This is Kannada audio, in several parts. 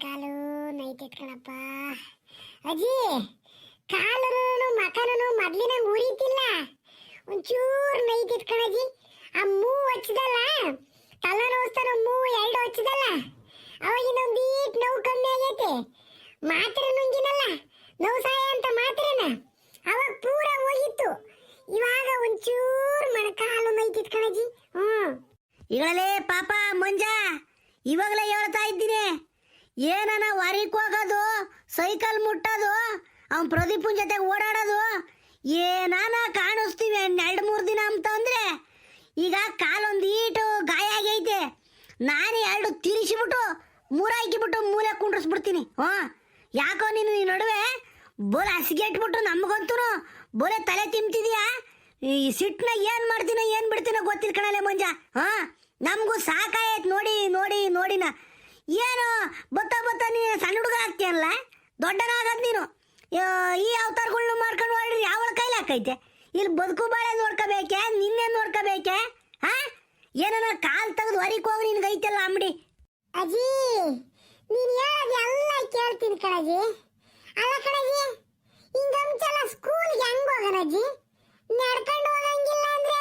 ಮೊಣಕಾಲು ನೈತೈತ್ ಕಣಪ್ಪ. ಅಜ್ಜಿ ಕಾಲು ಮಕನೂ ಮೊದ್ಲಿನ ಉರಿತಿಲ್ಲ ಒಂಚೂರು ನೈತೈತ್ ಕಣಜ್ಜಿ. ಆ ಮೂ ಹಚ್ಚಿದಲ್ಲ ತಲೆ ನೋಸ್ತಾನ ಮೂ ಎರಡು ಹಚ್ಚದಲ್ಲ ಅವಾಗಿನ ಒಂದೀಟ್ ನೋವು ಕಮ್ಮಿ ಆಗೈತೆ. ಮಾತ್ರೆ ನುಂಗಿನಲ್ಲ, ನೋವು ಸಹಾಯ ಅಂತ ಮಾತ್ರೆನ ಅವಾಗ ಪೂರ ಹೋಗಿತ್ತು. ಇವಾಗ ಒಂಚೂರು ಮೊಣಕಾಲು ನೈತೈತ್ ಕಣಜಿ ಹ್ಞೂ ಈಗಲೇ ಪಾಪ ಮಂಜ. ಇವಾಗಲೇ ಹೇಳ್ತಾ ಇದ್ದೀನಿ. ಏನನ ವಾರಿಕ್ ಹೋಗೋದು, ಸೈಕಲ್ ಮುಟ್ಟೋದು, ಅವ್ನ ಪ್ರದೀಪನ್ ಜೊತೆ ಓಡಾಡೋದು, ಏನಾನ ಕಾಣಿಸ್ತೀವಿ ಎರಡು ಮೂರು ದಿನ ಅಂತ ಅಂದ್ರೆ, ಈಗ ಕಾಲೊಂದು ಈಟು ಗಾಯ ಆಗೈತೆ. ನಾನು ಎರಡು ತಿರ್ಸಿಬಿಟ್ಟು ಮೂರಾಕಿಬಿಟ್ಟು ಮೂಲೆ ಕುಂಡ್ರಿಸ್ಬಿಡ್ತೀನಿ. ಹ್ಞೂ ಯಾಕೋ ನೀನು ಈ ನಡುವೆ ಬೋಲೆ ಹಸಿಗೆಟ್ಬಿಟ್ಟು ನಮಗಂತೂ ಬೋಲೆ ತಲೆ ತಿಂತಿದ್ಯಾ ಈ ಸಿಟ್ಟನ್ನ ಏನು ಮಾಡ್ತೀನೋ ಏನು ಬಿಡ್ತೀನೋ ಗೊತ್ತಿಲ್ಲ ಕಣಲೆ ಮಂಜ. ಹಾ, ನಮಗೂ ಸಾಕಾಯ್ತು ನೋಡಿ ನೋಡಿ, ನೋಡಿನ. ಏನು ಬತ್ತ ಬತ್ತ ನೀನು ಸಣ್ಣ ಹುಡುಗ ಆಗ್ತೀಯಲ್ಲ? ದೊಡ್ಡನಾಗದ್ ನೀನು. ಈ ಅವತಾರಗಳ್ನ ಮಾಡ್ಕೊಂಡು ಹೊರಡ್ರಿ ಯಾವಳ ಕೈಲಿ ಹಾಕೈತೆ. ಇಲ್ಲಿ ಬದುಕು ಬಾಳೆ ನೋಡ್ಕೋಬೇಕೆ ನಿನ್ನೆ ನೋಡ್ಕೋಬೇಕೆ ಹಾ? ಏನನ ಕಾಲ್ ತೆಗೆದು ಹೊರಕ್ಕೆ ಹೋಗಿ ನಿನ್ಗೆ ಐತಲ್ಲ ಅಂಬಡಿ. ಅಜ್ಜಿ ನೀನು ಹೇಳೋದು ಎಲ್ಲ ಕೇಳ್ತೀನಿ ಕಣಜಿ ಅಲ್ಲ ಕಣಜಿ ಹಿಂಗಂಚಲ್ಲ ಸ್ಕೂಲ್ಗೆ ಹೆಂಗ್ ಹೋಗೋಣ ಅಜ್ಜಿ? ನಡ್ಕೊಂಡು ಹೋಗಂಗಿಲ್ಲ ಅಂದ್ರೆ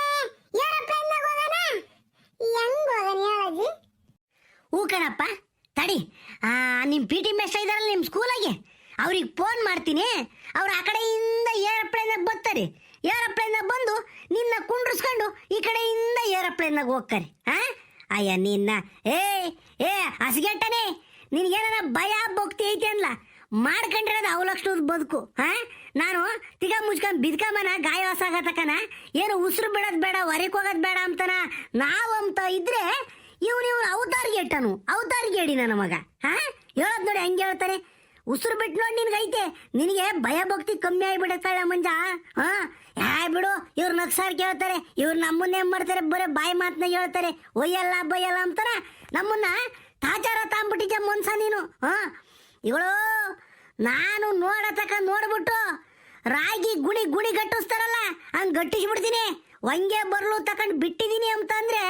ಏರೋಪ್ಲೇನ್ನಾಗ ಹೋಗೋಣ? ಹೆಂಗ್ ಹೋಗೋಣ ಹೇಳಜ್ಜಿ? ಹೂ ಕಣಪ್ಪ ತಡಿ. ನಿಮ್ಮ ನಿಮ್ ಪಿ ಟಿ ಮೆಸ್ಟರ್ ಇದಾರಲ್ಲ ನಿಮ್ಮ ಸ್ಕೂಲಾಗೆ ಅವ್ರಿಗೆ ಫೋನ್ ಮಾಡ್ತೀನಿ. ಅವ್ರು ಆ ಕಡೆಯಿಂದ ಏರೋಪ್ಲೇನಾಗ ಬರ್ತಾರೆ. ಏರೋಪ್ಲೇನಾಗ ಬಂದು ನಿನ್ನ ಕುಂಡ್ರಿಸ್ಕೊಂಡು ಈ ಕಡೆಯಿಂದ ಏರೋಪ್ಲೇನಾಗ ಹೋಗ್ತಾರೆ. ಹಾ ಅಯ್ಯ, ನಿನ್ನ. ಏ ಏ ಹಸಿಗೆಟ್ಟನೆ ನಿನಗೇನಾರ ಭಯ ಭಕ್ತಿ ಐತೆ ಅನ್ಲ ಮಾಡ್ಕೊಂಡಿರೋದು ಅವಲಕ್ಷಣದ ಬದುಕು. ಹಾ ನಾನು ತಿಗ ಮುಚ್ಕೊಂಡು ಬಿದ್ಕಮನ ಗಾಯ ಹೊಸಾಗತಕನ ಏನು ಉಸಿರು ಬಿಡೋದು ಬೇಡ, ಹೊರಗೆ ಹೋಗೋದು ಬೇಡ ಅಂತನ, ನಾವು ಅಂತ ಇದ್ರೆ ಇವನು ಇವನು ಅವತಾರಿಗೆ ಇಟ್ಟನು. ಅವತಾರಿಗೆ ಹೇಳಿ ನನ್ನ ಮಗ. ಹಾ? ಹೇಳೋದ್ ನೋಡಿ ಹಂಗೆ ಹೇಳ್ತಾನೆ. ಉಸಿರು ಬಿಟ್ಟು ನೋಡಿ ನಿನ್ಗೈತೆ ನಿನಗೆ ಭಯ ಭಕ್ತಿ ಕಮ್ಮಿ ಆಗಿಬಿಡುತ್ತಾಳೆ ಮಂಜ. ಹಾ? ಯಾ ಬಿಡು. ಇವ್ರು ನಕ್ಸಾರ್ ಕೇಳ್ತಾರೆ. ಇವ್ರು ಏನ್ ಮಾಡ್ತಾರೆ? ಬರೀ ಬಾಯಿ ಮಾತನ್ನ ಹೇಳ್ತಾರೆ. ಒಯ್ಯಲ್ಲ, ಬಯ್ಯಲ್ಲ ಅಂತಾರ. ನಮ್ಮನ್ನ ತಾಜಾರ ತಾಂಬಿಟ್ಟಿದ್ದೆ ಮನ್ಸ ನೀನು? ಹಾ? ಇವಳು, ನಾನು ನೋಡತಕ್ಕ ನೋಡ್ಬಿಟ್ಟು ರಾಗಿ ಗುಣಿ ಗುಣಿ ಗಟ್ಟಿಸ್ತಾರಲ್ಲ, ಹಂಗ್ ಗಟ್ಟಿಸ್ಬಿಡ್ತೀನಿ. ಒಂಗೆ ಬರ್ಲು ತಕೊಂಡ್ ಬಿಟ್ಟಿದೀನಿ ಅಂತಂದ್ರೆ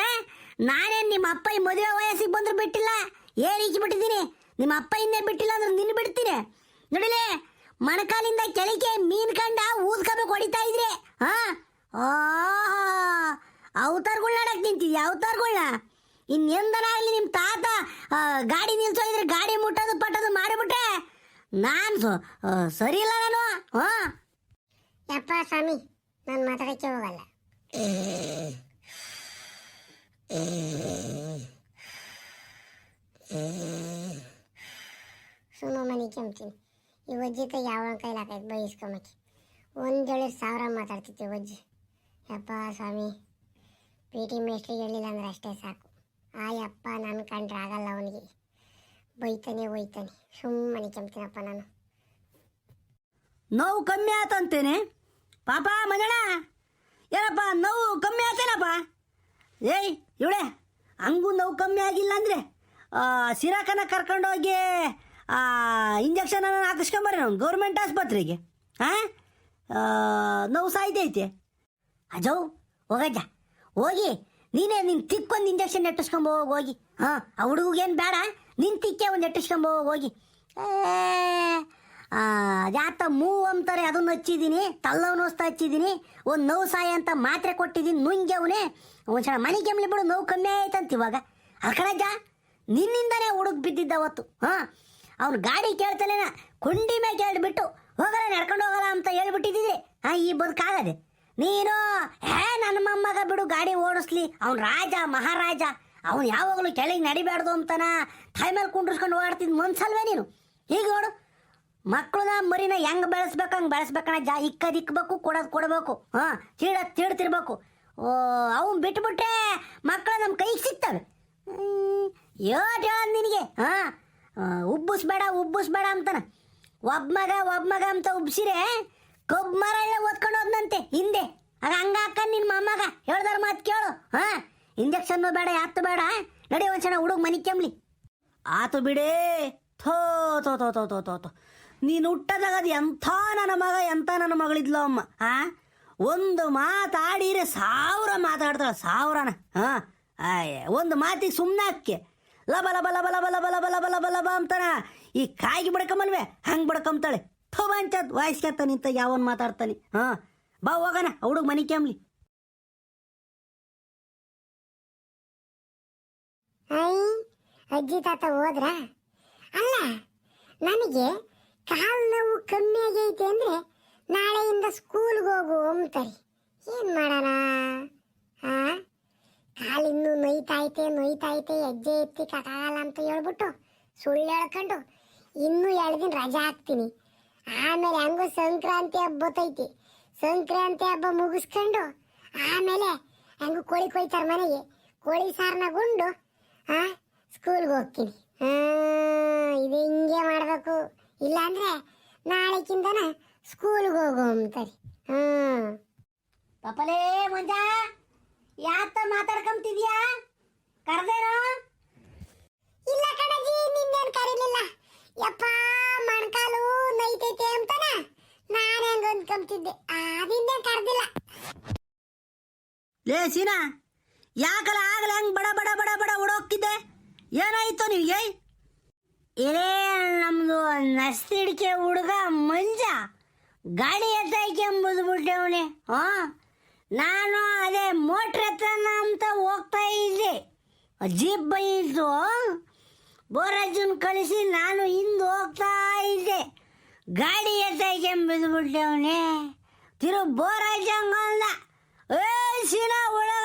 ನಾನೇನ್ ನಿಮ್ಮ ಅಪ್ಪ ಈ ಮದುವೆ ವಯಸ್ಸಿಗೆ ಬಂದ್ರು ಬಿಟ್ಟಿಲ್ಲ. ಏನ್ ಬಿಟ್ಟಿದ್ದೀನಿ? ನಿಮ್ಮ ಅಪ್ಪ ಹಿಂದೆ ಬಿಟ್ಟಿಲ್ಲ ಅಂದ್ರೆ ನಿನ್ನ ಬಿಡ್ತೀನಿ. ನೋಡಿಲೆ ಮಣಕಾಲಿಂದ ಕೆಳಗೆ ಮೀನ್ ಕಂಡ ಊದ್ಕೋಬೇಕು ಹೊಡಿತಾ ಇದ್ರೆ. ಹಾ? ಅವತಾರಗಳನ್ನ ಆಡಕ್ ನಿಂತಿದ್ಯಾ ಅವತಾರಗಳನ್ನ ಇನ್ನೆಂದನಾಗ್ಲಿ ನಿಮ್ಮ ತಾತ ಗಾಡಿ ನಿಲ್ಸೋ ಇದ್ರೆ ಗಾಡಿ ಮುಟ್ಟೋದು ಪಟ್ಟದು ಮಾಡಿಬಿಟ್ಟೆ ನಾನು ಸೊ- ಸರಿ ಇಲ್ಲ ನಾನು. ಹಾ? ಯಪ್ಪ ಸ್ವಾಮಿ ನಾನು ಮಾತಾಡಕ್ಕೆ ಹೋಗಲ್ಲ. ಸುಮ್ಮ ಮನೆ ಕೆಮ್ತೀನಿ. ಈ ಒಜ್ಜಿ ಕೈ ಯಾವ ಕೈಲಿ ಹಾಕೈತೆ ಬೈಸ್ಕೊಂಬಕ್ಕೆ ಒಂದೇಳು ಸಾವಿರ ಮಾತಾಡ್ತಿತ್ತು ಈ ಒಜ್ಜಿ ಯಪ್ಪ ಸ್ವಾಮಿ ಪಿ ಟಿ ಮೇಸ್ಟ್ರಿಗೆ ಹೇಳಿಲ್ಲ ಅಂದ್ರೆ ಅಷ್ಟೇ ಸಾಕು. ಆ ಯಪ್ಪ ನನ್ನ ಕಂಡ್ರೆ ಆಗಲ್ಲ ಅವನಿಗೆ. ಬೈತಾನೆ, ಒಯ್ತಾನೆ. ಸುಮ್ಮನೆ ಕೆಮ್ತೀನಪ್ಪ ನಾನು. ನೋವು ಕಮ್ಮಿ ಆತಂತೇನೆ? ಪಾಪ ಮಂಜಣ್ಣ! ಏನಪ್ಪ, ನೋವು ಕಮ್ಮಿ ಆತೇನಪ್ಪ? ಏಯ್! ಇವಳೆ? ಹಂಗೂ ನೋವು ಕಮ್ಮಿ ಆಗಿಲ್ಲ ಅಂದರೆ ಸಿರಾಕನ ಕರ್ಕೊಂಡೋಗಿ ಇಂಜೆಕ್ಷನ್ ಹಾಕಿಸ್ಕೊಂಬರ್ರಿ ನಾವು ಗೌರ್ಮೆಂಟ್ ಆಸ್ಪತ್ರೆಗೆ. ಹಾಂ ನೋವು ಸಾಯ್ತೈತೆ ಅಜೋ, ಹೋಗಜ್ಜ. ಹೋಗಿ, ನೀನೇ ನಿನ್ ತಿಕ್ಕೊಂದು ಇಂಜೆಕ್ಷನ್ ಎಟ್ಟಿಸ್ಕೊಂಬೋ, ಹೋಗಿ. ಹಾಂ, ಆ ಹುಡುಗೇನು ಬೇಡ, ನಿನ್ ತಿಕ್ಕೆ ಒಂದು ನೆಟ್ಟಿಸ್ಕೊಂಬ ಹೋಗಿ. ಯಾತ ಮೂವ್ ಅಂತಾರೆ, ಅದನ್ನ ಹಚ್ಚಿದ್ದೀನಿ ತಲ್ಲವ್ ನೋಸ್ತಾ ಹಚ್ಚಿದ್ದೀನಿ, ಒಂದು ನೋವು ಸಾಯ ಅಂತ ಮಾತ್ರೆ ಕೊಟ್ಟಿದ್ದೀನಿ, ನುಂಗ್ಯವನೇ. ಒಂದ್ಸಲ ಮನೆ ಕೆಮ್ಲಿ ಬಿಡು, ನೋವು ಕಮ್ಮಿ ಆಯ್ತಂತ ಇವಾಗ. ಅಲ್ಕಣಜ್ಜ ನಿನ್ನಿಂದನೇ ಹುಡುಗ ಬಿದ್ದಿದ್ದ ಅವತ್ತು, ಹಾಂ? ಅವ್ನು ಗಾಡಿ ಕೇಳ್ತಲೇನ ಕುಂಡಿ ಮೇಲೆ ಕೇಳ್ಬಿಟ್ಟು, ಹೋಗಲ್ಲ, ನಡ್ಕೊಂಡು ಹೋಗಲ್ಲ ಅಂತ ಹೇಳ್ಬಿಟ್ಟಿದ್ದೀರಿ. ಹಾಂ ಈ ಬದುಕಾಗದೆ ನೀನು, ಹೇ, ನನ್ನ ಮೊಮ್ಮಗ ಬಿಡು, ಗಾಡಿ ಓಡಿಸ್ಲಿ. ಅವ್ನು ರಾಜ, ಮಹಾರಾಜ. ಅವನು ಯಾವಾಗಲೂ ಕೆಳಗೆ ನಡಿಬಾರ್ದು ಅಂತನ ತಾಯಿ ಮೇಲೆ ಕುಂಡ್ರಿಸ್ಕೊಂಡು ಓಡಾಡ್ತಿದ್ ಮನ್ಸಲ್ವೇ ನೀನು? ಈಗ ನೋಡು. ಮಕ್ಕಳನ್ನ ಮರಿನ ಹೆಂಗ್ ಬೆಳೆಸ್ಬೇಕು, ಹಂಗೆ ಬೆಳೆಸ್ಬೇಕಣ ಜಾ ಇಕ್ಕದ್ ಇಕ್ಕಬೇಕು ಕೊಡೋದು ಕೊಡಬೇಕು. ಹಾಂ, ತೀಡ ತೀಡ್ತಿರ್ಬೇಕು. ಓ ಅವನ್ ಬಿಟ್ಬಿಟ್ರೆ ಮಕ್ಕಳು ನಮ್ಮ ಕೈ ಸಿಗ್ತವೆ. ಏಟ್ ಹೇಳೋದು ನಿನಗೆ. ಹಾಂ ಉಬ್ಬಿಸ್ಬೇಡ ಉಬ್ಬಿಸ್ಬೇಡ ಅಂತಾನ. ಒಬ್ಬ ಮಗ ಒಬ್ಬ ಮಗ ಅಂತ ಉಬ್ಸಿರೆ ಕಬ್ಬು ಮರ ಎಲ್ಲ ಓದ್ಕೊಂಡು ಹೋದ್ನಂತೆ ಹಿಂದೆ. ಆಗ ಹಂಗ ಅಕ್ಕ ನಿನ್ನ ಮೊಮ್ಮಗ. ಹೇಳ್ದಾರ ಮಾತು ಕೇಳು. ಹಾ ಇಂಜೆಕ್ಷನ್ ಬೇಡ ಯಾತ್ತು ಬೇಡ. ನಡಿ ಒಂದ್ಸಣ ಹುಡುಗ ಮನಿ ಕೆಮ್ಲಿ. ಆತು ಬಿಡೇ. ಥೋ ಥೋ ಥೋ ಥೋ ಥೋ ಥೋ ಥೋ. ನೀನು ಹುಟ್ಟದಾಗದು ಎಂಥ ನನ್ನ ಮಗ, ಎಂಥ ನನ್ನ ಮಗಳಿದ್ಲೋ ಅಮ್ಮ, ಆ? ಒಂದು ಮಾತಾಡಿರೆ ಸಾವಿರ ಮಾತಾಡ್ತಾಳೆ, ಸಾವಿರನ ಹಾಂ ಒಂದು ಮಾತಿಗೆ ಸುಮ್ಮನೆ ಹಾಕಿ. ಲಬ ಲಬ ಲಬ ಲಬ ಲಬ ಲಬ ಲಬ ಲಬ ಲಬ ಅಂತಾನ. ಈ ಕಾಯಿಗೆ ಬಡ್ಕಂಬಲ್ವೇ ಹಂಗೆ ಬಡ್ಕೊಂತಾಳೆ ಥೋ ಬಂಚದ್ ವಾಯಿಸ್ಕೊತ ನಿಂತ ಯಾವನ್ ಮಾತಾಡ್ತಾನೆ ಹಾ ಬಾ, ಹೋಗೋಣ, ಹುಡುಗ ಮನೆ ಕ್ಯಾಮ್ಲಿ. ಅಜ್ಜಿ ತಾತ ಹೋದ್ರ? ಅಲ್ಲ, ನನಗೆ ಕಾಲು ನೋವು ಕಮ್ಮಿ ಆಗೈತೆ ಅಂದರೆ ನಾಳೆಯಿಂದ ಸ್ಕೂಲ್ಗೆ ಹೋಗು ಅಂತಾರೆ. ಏನು ಮಾಡೋಣ? ಹಾ ಕಾಲಿನ್ನೂ ನೊಯ್ತಾಯ್ತೆ ನೊಯ್ತಾಯ್ತೆ, ಹೆಜ್ಜೆ ಎತ್ತಿ ಕಟಾಲ ಅಂತ ಹೇಳ್ಬಿಟ್ಟು ಸುಳ್ಳು ಹೇಳ್ಕೊಂಡು ಇನ್ನೂ ಎರಡು ದಿನ ರಜಾ ಹಾಕ್ತೀನಿ. ಆಮೇಲೆ ಹಂಗು ಸಂಕ್ರಾಂತಿ ಹಬ್ಬ ಬತ್ತೈತಿ ಸಂಕ್ರಾಂತಿ ಹಬ್ಬ ಮುಗಿಸ್ಕೊಂಡು ಆಮೇಲೆ ಹಂಗು ಕೋಳಿ ಕೊಯ್ತಾರ ಮನೆಗೆ. ಕೋಳಿ ಸಾರನ್ನ ಆ ಸ್ಕೂಲ್ಗೆ ಹೋಗ್ತೀನಿ. ಹಾಂ ಇದು ಹಿಂಗೆ ಮಾಡಬೇಕು. ಇಲ್ಲಾಂದ್ರೆ ನಾಳೆಕಿಂದನ ಸ್ಕೂಲ್ಗೆ ಹೋಗು ಅಂತಾರೆ ಹ್ಮ್. ಪಪ್ಪಲೇ ಮಂಜ ಯಾತ ಮಾತಾಡ್ಕೊಂತಿದ್ಯಾ? ಕರ್ದೇನೋ? ಇಲ್ಲ ಕಣಜಿ ನಿನ್ನೇನ್ ಕರೀಲಿಲ್ಲ. ಯಪ್ಪ ಮಣ್ಕಾಲು ನೈತೈತೆ ಅಂತನ ನಾನು ಹೆಂಗ ಅಂದ್ಕೊಂತಿದ್ದೆ ಅದಿಂದೇನ್ ಕರ್ದಿಲ್ಲ. ಲೇ ಸೀನಾ ಯಾಕಲ್ಲ ಆಗಲೇ ಹಂಗೆ ಬಡ ಬಡ ಬಡ ಬಡ ಓಡೋಗ್ತಿದ್ದೆ? ಏನಾಯ್ತು ನಿನಗೆ ಇರೇ ನಮ್ದು ನಸ್ತಿಡಿಕೆ ಹುಡುಗ ಮಂಜ. ಗಾಡಿ ಎತ್ತಾಯ್ಕೆಂಬುದ್ಬಿಟ್ಟವನೆ ಹಾ? ನಾನು ಅದೇ ಮೋಟ್ರ್ ಎತ್ತನ ಅಂತ ಹೋಗ್ತಾ ಇದ್ದೆ. ಜೀಪ್ ಬಂದಿತ್ತು ಬೋರಾಜನ್ ಕಳಿಸಿ ನಾನು ಹಿಂದೆ ಹೋಗ್ತಾ ಇದ್ದೆ. ಗಾಡಿ ಎತ್ತಾಯ್ಕೆಂಬಿದ್ಬಿಟ್ಟವನೆ ತಿರು ಬೋರಾಜ್ ಹಂಗಂದ ಏ, ಸಿನ ಹುಡುಗ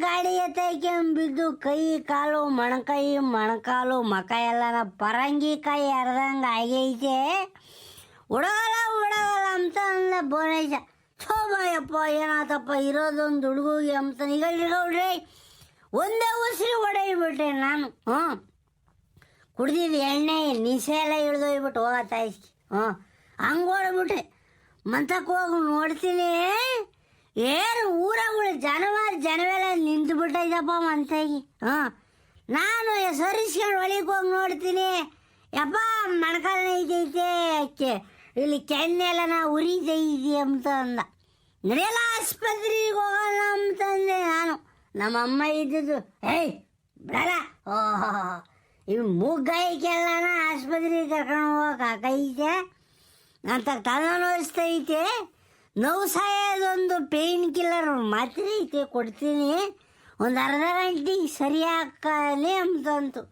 ಗಾಡಿ ಎತ್ತಾಯ್ಕೆಂಬಿದ್ದು ಕೈ, ಕಾಲು, ಮೊಣಕೈ, ಮೊಣಕಾಲು ಮಕ ಎಲ್ಲನ ಪರಂಗಿ ಕೈ ಅರ್ದಂಗೆ ಆಗೈತೆ ಉಡಗಲ್ಲ ಉಡಗಲ್ಲ ಅಂತ ಅಂದ ಬೋರಾಜ ಥೋಬಾಯಪ್ಪ ಏನಾತಪ್ಪ, ಇರೋದೊಂದು ಹುಡುಗಿಗೆ ಅಂತ ನಿಗಳ್ರಿ ಒಂದೇ ಉಸಿರು ಹೊಡೆಯ್ಬಿಟ್ಟೆ ನಾನು. ಹ್ಞೂ. ಕುಡ್ದಿದ್ದು ಎಣ್ಣೆ, ನಿಸೆ ಎಲ್ಲ ಇಳ್ದೋಗ್ಬಿಟ್ಟು ಹೋಗತ್ತಾ ಇಸ್ಕಿ ಹ್ಞೂ. ಹಂಗೆ ಹೊಡೆಬಿಟ್ರೆ ಮಂತಕ್ಕೆ ಹೋಗಿ ನೋಡ್ತೀನಿ. ಏನು ಊರಗಳು ಜನವಾರ ಜನವೆಲ್ಲ ನಿಂತು ಬಿಟ್ಟೈತಪ್ಪ ಮನ್ಸಾಗಿ? ಹಾಂ? ನಾನು ಸರಿಸ್ಕೊಂಡು ಒಳಗೆ ಹೋಗಿ ನೋಡ್ತೀನಿ. ಯಪ್ಪ ಮೊಣಕಾಲ ಕೆ, ಇಲ್ಲಿ ಕೆನ್ನೆಲ್ಲ ನಾ ಉರಿತೈತಿ ಅಂತ ಅಂದ. ನಡೆಯಲ್ಲ ಆಸ್ಪತ್ರೆಗೆ ಹೋಗೋಣ ಅಂತಂದೆ ನಾನು. ನಮ್ಮ ಅಮ್ಮ ಇದ್ದಿದ್ದು, ಏಯ್ ಬಿಡಲ್ಲ ಓಹೋ ಇವು ಮೂಗ್ಗಾಯಿಕೆಲ್ಲನ ಆಸ್ಪತ್ರೆಗೆ ಕರ್ಕೊಂಡು ಹೋಗಕ್ಕೈತೆ ಅಂತ ತಲೆನೋಸ್ತೈತೆ ನೋವು ಸಾಯೋದೊಂದು ಪೇಯ್ನ್ ಕಿಲ್ಲರ್ ಮಾತ್ರೆ ಐತೆ ಕೊಡ್ತೀನಿ. ಒಂದು ಅರ್ಧ ಗಂಟೆ ಸರಿ ಹಾಕಲಿ ಅಂತಂತು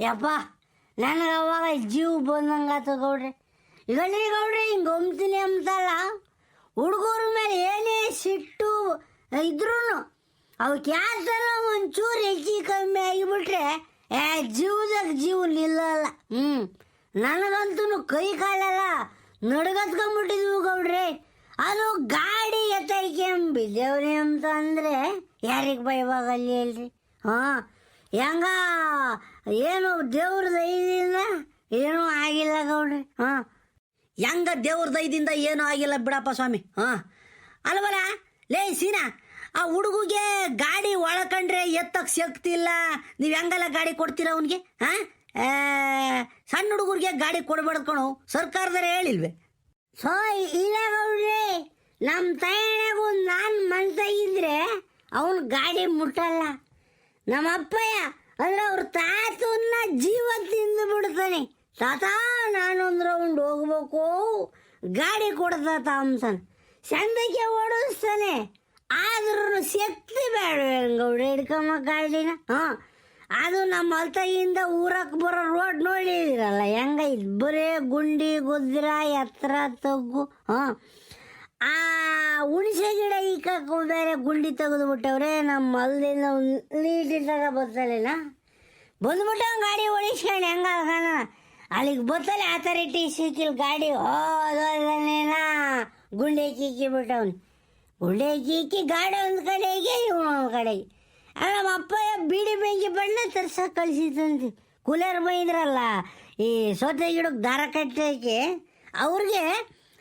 ಯಪ್ಪ, ನನಗೆ ಅವಾಗ ಜೀವ ಬಂದಂಗಾತು ಗೌಡ್ರಿ. ಈಗಲ್ರಿ ಗೌಡ್ರಿ, ಹಿಂಗೆ ಒಮ್ತೀನಿ ಅಂತಲ್ಲ ಹುಡುಗರ ಮೇಲೆ ಏನೇ ಸಿಟ್ಟು ಇದ್ರೂ ಅವಕ್ಕೆ ಯಾತನ ಒಂಚೂರು ಹೆಚ್ಚಿ ಕಮ್ಮಿ ಆಗಿಬಿಟ್ರೆ, ಏ, ಜೀವದಾಗ ಜೀವ ನಿಲ್ಲಲ್ಲ ಹ್ಞೂ ನನಗಂತೂ ಕೈ ಕಾಲೆಲ್ಲ ನಡ್ಗತ್ಕೊಂಬಿಟ್ಟಿದ್ವು ಗೌಡ್ರೆ. ಅದು ಗಾಡಿ ಎತ್ತೈಕೆಂಬಿದ್ದೇವ್ರಿ ಅಂತ ಅಂದರೆ ಯಾರಿಗೆ ಭಯವಾಗಲ್ಲಿ ಹೇಳ್ರಿ? ಹಾಂ, ಹೆಂಗ? ಏನು ದೇವ್ರ ದಯದಿಂದ ಏನೂ ಆಗಿಲ್ಲ ಗೌಡ್ರಿ. ಹಾಂ, ಹೆಂಗ ದೇವ್ರ ದಯದಿಂದ ಏನೂ ಆಗಿಲ್ಲ ಬಿಡಪ್ಪ ಸ್ವಾಮಿ. ಹಾಂ, ಅಲ್ವಲ್ಲ? ಲೇ, ಸೀನಾ, ಆ ಹುಡುಗಿಗೆ ಗಾಡಿ ಒಳಕಂಡ್ರೆ ಎತ್ತಕ್ಕೆ ಶಕ್ತಿ ಇಲ್ಲ. ನೀವು ಹೆಂಗಲ್ಲ ಗಾಡಿ ಕೊಡ್ತೀರ ಅವನಿಗೆ? ಹಾಂ? ಸಣ್ಣ ಹುಡುಗರಿಗೆ ಗಾಡಿ ಕೊಡ್ಬಾರ್ದು ಕಣು. ಸರ್ಕಾರದವ್ರು ಹೇಳಿಲ್ವೇ? ಸೊ ಇಲ್ಲ ನಮ್ಮ ತಾಯಣೆಗೂ ನಾನು ಮನ್ಸ ಇದ್ರೆ ಅವನು ಗಾಡಿ ಮುಟ್ಟಲ್ಲ. ನಮ್ಮ ಅಪ್ಪಯ್ಯ ಅಂದ್ರೆ ಅವ್ರ ತಾತನ್ನ ಜೀವ ತಿಂದು ಬಿಡ್ತಾನೆ. ತಾತ, ನಾನೊಂದು ರೌಂಡ್ ಹೋಗ್ಬೇಕು. ಗಾಡಿ ಕೊಡ್ತಾತ ಅಂತಾನೆ. ಚಂದಕ್ಕೆ ಓಡಿಸ್ತಾನೆ. ಆದ್ರೂ ಶಕ್ತಿ ಬೇಡ ಗೌಡ ಹಿಡ್ಕೊಂಬ ಗಾಡಿನ? ಹಾಂ. ಅದು ನಮ್ಮ ಹೊಲ್ತಾಗಿಂದ ಊರಕ್ಕೆ ಬರೋ ರೋಡ್ ನೋಡಿದಿರಲ್ಲ, ಹೆಂಗೈತೆ? ಬರೇ ಗುಂಡಿ, ಗುದ್ರ, ಎತ್ತರ, ತಗ್ಗು, ಹಾಂ. ಆ ಹುಣಸೆ ಗಿಡ ಇಕ್ಕಕ್ಕೆ ಬೇರೆ ಗುಂಡಿ ತೆಗೆದು ಬಿಟ್ಟವ್ರೆ ನಮ್ಮ ಹೊಲದಿಂದ ನೀಟಿದ್ದಾಗ ಬರ್ತಲಿಲ್ಲ ಬಂದ್ಬಿಟ್ಟು ಗಾಡಿ ಓಡಿಸ್ಕೊಂಡು ಹೆಂಗಾಗಣ ಅಲ್ಲಿಗೆ ಬತ್ತಲೆ ಅಥಾರಿಟಿ ಸಿಕ್ಕಿಲ್ಲ ಗಾಡಿ ಹೋದೇನ ಗುಂಡೆ ಕಿಕ್ಕಿ ಬಿಟ್ಟವ್ನು ಗುಂಡೆ ಕಿಕ್ಕಿ ಗಾಡಿ ಒಂದು ಕಡೆಗೆ ಇವನು ಒಂದು ಕಡೆಗೆ. ಆ ನಮ್ಮ ಅಪ್ಪ ಬೀಡಿ ಬೆಂಕಿ ಬಣ್ಣ ತರ್ಸಕ್ಕೆ ಕಳಿಸಿದಂತೆ ಕೂಲರ್ ಬೈದ್ರಲ್ಲ ಈ ಸೊತೆ ಗಿಡಕ್ಕೆ ದಾರ ಕಟ್ಟಕ್ಕೆ ಅವ್ರಿಗೆ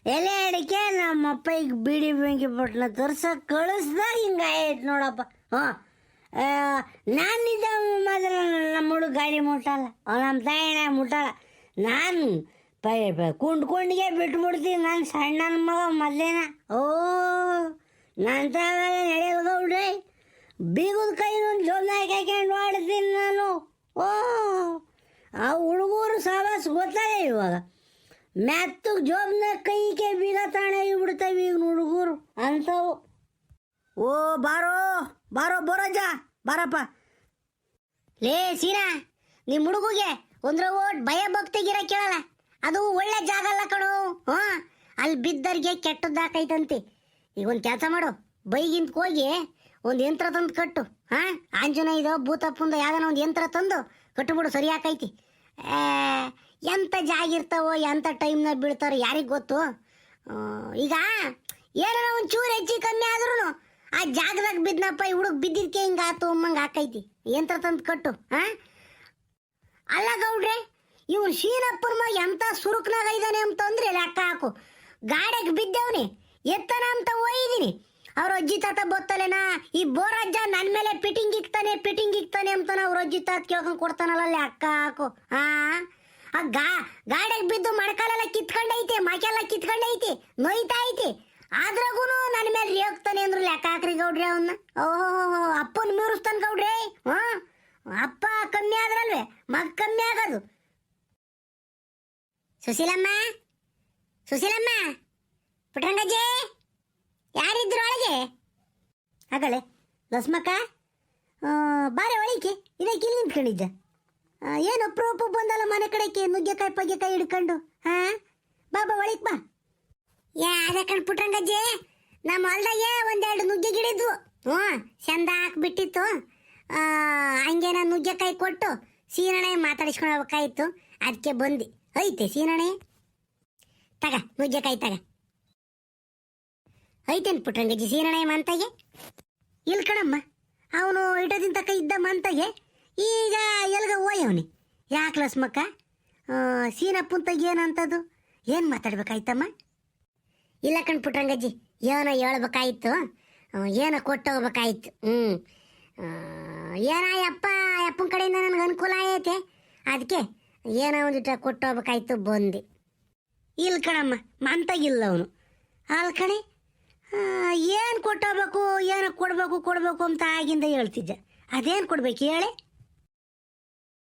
ಎಲೆ ಅಡಿಕೆ ನಮ್ಮ ಈಗ ಬಿಡಿ ಬೆಂಕಿ ಬಟ್ಟಣ ತರ್ಸಕ್ಕೆ ಕಳಿಸ್ದಾಗ ಹಿಂಗಾಯ್ತು ನೋಡಪ್ಪ. ಹಾಂ. ನಾನಿದ್ದ ಮಾತ್ರ ನಮ್ಮ ಹುಡುಗ ಗಾಡಿ ಮುಟ್ಟಲ್ಲ ನಮ್ಮ ತಾಯಿನ ಮುಟ್ಟಲ್ಲ ನಾನು ಪೈ ಕುಂಡ್ಕೊಂಡಿಗೆ ಕುಂಡ್ ಕುಂಡಿಗೆ ಬಿಟ್ಬಿಡ್ತೀನಿ ನಾನು ಸಣ್ಣ ಮಗ ಮೊದಲೇನ. ಓ, ನಾನು ತಾವೆಲ್ಲ ನಡೆಯಲ್ಲ ಗೌಡ್ರಿ ಬೀಗದ ಕೈನೂ ಜೋಬ್ನಾಗ ಹಾಕ್ಕೊಂಡು ಮಾಡ್ತೀನಿ ನಾನು. ಓ, ಆ ಹುಡುಗರು ಸಾವಾಸ ಗೊತ್ತಾಗ ಇವಾಗ. ಮೆತ್ತು ಜೋಬ್ನ ಕೈಗೆ ಬೀಗ ತಾಣೆ ಬಿಡ್ತಾವೆ ಈಗ ಹುಡುಗರು ಅಂಥವು. ಓ, ಬಾರೋ ಬಾರೋ, ಬರೋಜ, ಬಾರಪ್ಪ. ಲೇ, ಸೀನಾ ನಿಮ್ಮ ಹುಡುಗಿಗೆ ಒಂದ್ರ ಓಟ್ ಭಯ ಭಕ್ತಿಗಿರ ಕೇಳಲ್ಲ. ಅದು ಒಳ್ಳೆ ಜಾಗ ಅಲ್ಲ ಕಣು. ಹಾ, ಅಲ್ಲಿ ಬಿದ್ದರ್ಗೆ ಕೆಟ್ಟದ್ದಾಕೈತಂತೆ ಈಗ ಒಂದು ಕೆಲಸ ಮಾಡು. ಬೈಗಿಂತ ಹೋಗಿ ಒಂದು ಯಂತ್ರ ತಂದು ಕಟ್ಟು. ಹಾ, ಆಂಜನೇಯದೋ ಭೂತಪ್ಪಂದು ಯಾವ್ದಾನ ಒಂದು ಯಂತ್ರ ತಂದು ಕಟ್ಟುಬಿಡು ಸರಿ ಆಕೈತಿ. ಎಂತ ಜಾಗ ಇರ್ತಾವೋ ಎಂಥ ಟೈಮ್ನಾಗ ಬೀಳ್ತಾರೋ ಯಾರಿಗೆ ಗೊತ್ತು? ಈಗ ಒಂದು ಚೂರು ಹೆಚ್ಚು ಕಮ್ಮಿ ಆದ್ರೂ ಆ ಜಾಗದಾಗ ಬಿದ್ದನಪ್ಪ ಈ ಹುಡುಗ ಬಿದ್ದಿದ್ಕೆ ಹಿಂಗೆ ಆತು ಅಮ್ಮಂಗೆ ಆಕೈತಿ. ಎಂಥ ತಂದು ಕಟ್ಟು ಹಾ ಅಲ್ಲ ಗೌಡ್ರೆ ಇವ್ರು ಶೀನಪ್ಪನ ಮಗ ಎಂತ ಸುರುಕ್ನಾಗ ಇದ್ದಾನೆ ಅಂತಂದ್ರೆ ಲೆಕ್ಕ ಹಾಕು. ಗಾಡಿಗೆ ಬಿದ್ದವನಿ, ಎತ್ತನ ಅಂತ ಒಯ್ದೀನಿ. ಅವ್ರ ಅಜ್ಜಿ ತಾತ ಬೊತ್ತಲೇನ, ಈ ಬೋರಜ್ಜ ನನ್ನ ಮೇಲೆ ಪಿಟಿಂಗ್ ಇಕ್ತಾನೆ ಪಿಟಿಂಗ್ ಇಕ್ತಾನೆ ಅಂತಾನ ಅವ್ರ ಅಜ್ಜಿ ತಾತ ಕೇಳ್ಕೊಂಡು ಕೊಡ್ತಾನಲ್ಲ, ಲೆಕ್ಕ ಹಾಕು, ಆ? ಆ ಗಾ, ಗಾಡಿಗೆ ಬಿದ್ದು ಮಡ್ಕಾಲೆಲ್ಲ ಕಿತ್ಕೊಂಡೈತಿ, ಮಕೆಲ್ಲ ಕಿತ್ಕೊಂಡೈತಿ ನೋಯ್ತಾ ಐತಿ ಆದ್ರಾಗೂನು ನನ್ನ ಮೇಲೆ ರೇಗ್ತಾನೆ ಅಂದ್ರು ಲೆಕ್ಕ ಹಾಕ್ರಿ ಗೌಡ್ರಿ ಅವನ್ನ ಓಹೋ ಅಪ್ಪನ ಮೀರಿಸ್ತಾನ ಗೌಡ್ರಿ, ಹಾ? ಅಪ್ಪ ಕಮ್ಮಿ ಆದ್ರಲ್ವೇ, ಮಗ ಕಮ್ಮಿ ಆಗೋದು. ಸುಶೀಲಮ್ಮ ಸುಶೀಲಮ್ಮ ಪುಟ್ರಂಗಜ್ಜಿ ಯಾರಿದ್ರು ಒಳಗೆ? ಆಗಳೆ ಲಸ್ಮಕ್ಕ ಬಾರೆ ಒಳಗೆ ಇದಕ್ಕೆ ಇಲ್ಲಿ ನಿಂತ್ಕೊಂಡಿದ್ದ. ಏನು ಪ್ರೂಪು ಬಂದಲ್ಲ ಮನೆ ಕಡೆಗೆ? ನುಗ್ಗೆಕಾಯಿ, ಪಗ್ಗೆಕಾಯಿ ಹಿಡ್ಕೊಂಡು, ಹಾ? ಬಾಬಾ ಒಳಗೆ ಬಾ. ಯಾ ಅದೇ ಕಣ್ ನಮ್ಮ ಹೊಲ್ದಾಗೆ ಒಂದೆರಡು ನುಗ್ಗೆ ಗಿಡಿದ್ವು ಹ್ಞೂ, ಚಂದ ಹಾಕ್ಬಿಟ್ಟಿತ್ತು. ಹಂಗೆ ನಾನು ನುಗ್ಗೆಕಾಯಿ ಕೊಟ್ಟು ಸೀನಣೆ ಮಾತಾಡಿಸ್ಕೊಂಡು ಹೋಗ್ಬೇಕಾಯ್ತು. ಅದಕ್ಕೆ ಬಂದು ಐತೆ ಸೀನಣೆ ತಗ, ನುಗ್ಗೆಕಾಯಿ ತಗ. ಐತೇನು ಪುಟ್ರಂಗಜ್ಜಿ ಸೀನಣೆ ಮಂತಾಗೆ? ಇಲ್ ಕಣಮ್ಮ, ಅವನು ಇಟದಿಂದ ತಕ ಇದ್ದ ಮಂತಾಗೆ ಈಗ ಎಲ್ಗ ಓಯವನಿ? ಯಾಕೆ ಲಸ್ಮಕ್ಕ? ಸೀನಪ್ಪನ ಏನಂತದು? ಏನು ಮಾತಾಡ್ಬೇಕಾಯ್ತಮ್ಮ? ಇಲ್ಲ ಕಣ್ ಪುಟ್ರಂಗಜ್ಜಿ ಏನೋ ಹೇಳ್ಬೇಕಾಯ್ತು. ಏನೋ ಕೊಟ್ಟೋಗ್ಬೇಕಾಯ್ತು. ಹ್ಞೂ ಏನೋ ಯಪ್ಪ, ಯಪ್ಪನ ಕಡೆಯಿಂದ ನನಗೆ ಅನುಕೂಲ ಐತೆ ಅದಕ್ಕೆ ಏನೋ ಒಂದಿಟ ಕೊಟ್ಟು ಹೋಗ್ಬೇಕಾಯ್ತು ಬಂದೆ. ಇಲ್ಲ ಕಣಮ್ಮ ಮಂತಾಗಿಲ್ಲ ಅವನು. ಅಲ್ಲಿ ಕಣೆ? ಏನು ಕೊಟ್ಟೋಗ್ಬೇಕು, ಏನೋ ಕೊಡಬೇಕು ಕೊಡಬೇಕು ಅಂತ ಆಗಿಂದ ಹೇಳ್ತಿದ್ದೆ. ಅದೇನು ಕೊಡ್ಬೇಕು ಹೇಳೆ?